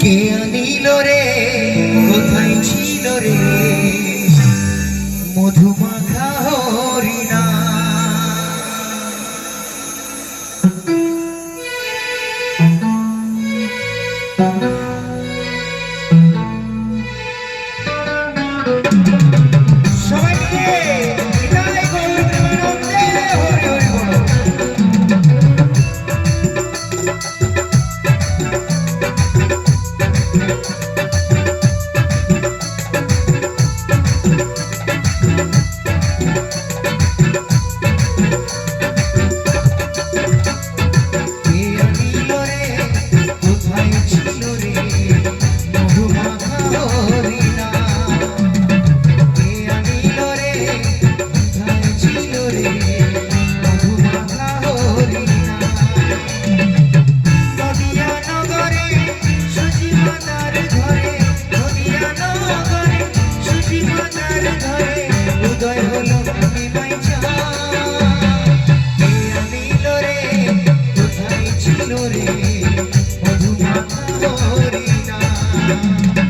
কে আনিল রে? কোথায় ছিল রে? Thank you.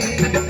Música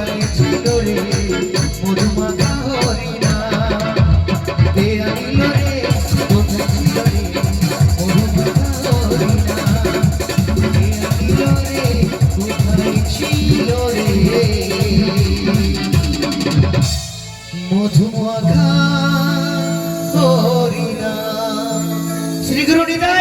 মধুমা ঘা শ্রী নিদায়